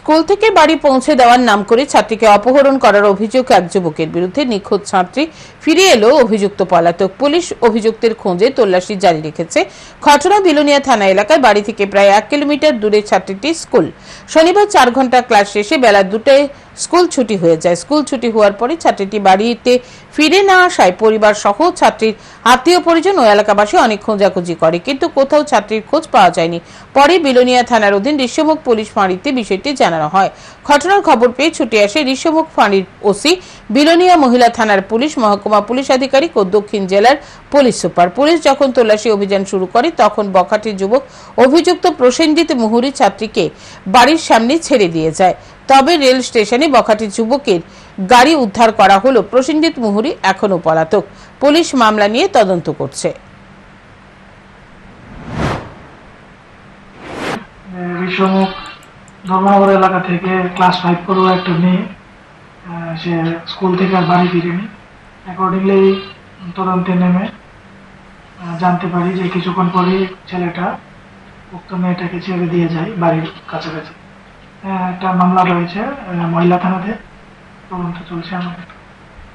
School থেকে বাড়ি পৌঁছে দেওয়ার নাম করে ছাত্রীকে অপহরণ করার অভিযোগ এক যুবকের বিরুদ্ধে নিখোঁজ ছাত্রী। ফিরে এলো অভিযুক্ত পলাতক পুলিশ। অভিযুক্তের খোঁজে তল্লাশি জারি রেখেছে। ঘটনা বিলোনিয়া থানা এলাকায় বাড়ি থেকে প্রায় এক কিলোমিটার দূরে ছাত্রীটি স্কুল। শনিবার চার ঘণ্টা ক্লাস শেষে বেলা দুটায় স্কুল ছুটি হয়ে যায়। স্কুল ছুটি হওয়ার পরে ছাত্রীটি বাড়িতে ফিরে না আসায় পরিবার সহ ছাত্রীর আত্মীয় পরিজন ও এলাকাবাসী অনেক খোঁজাখুঁজি করে। কিন্তু কোথাও ছাত্রীর খোঁজ পাওয়া যায়নি। পরে বিলোনিয়া থানার অধীন ঋষ্যমুখ পুলিশ ফাঁড়িতে বিষয়টি জানানো হয়। ঘটনার খবর পেয়ে ছুটে আসে ঋষ্যমুখ ফাঁড়ির ওসি। বিলোনিয়া মহিলা থানার পুলিশ, মহকুমা পুলিশ আধিকারিক ও দক্ষিণ জেলার পুলিশ সুপার। পুলিশ যখন তল্লাশি অভিযান শুরু করে, তখন বখাটি যুবক অভিযুক্ত প্রসেনজিৎ মুহুরি ছাত্রীকে বাড়ির সামনে ছেড়ে দিয়ে যায়। তবে রেল স্টেশনে বখাটি যুবকের গাড়ি উদ্ধার করা হলো। প্রসেনজিৎ মুহুরি এখনও পলাতক। পুলিশ মামলা নিয়ে তদন্ত করছে। বিশ্বমুখ ধর্মনগর এলাকা থেকে ক্লাস ফাইভ পড়ুয়া একটা মেয়ে সে স্কুল থেকে আর বাড়ি ফিরেনি। অ্যাকর্ডিংলি তদন্তে নেমে জানতে পারি যে কিছুক্ষণ পরেই ছেলেটা উক্ত মেয়েটাকে ছেড়ে দিয়ে যায় বাড়ির কাছাকাছি। একটা মামলা রয়েছে মহিলা থানাতে। তদন্ত চলছে আমাদের।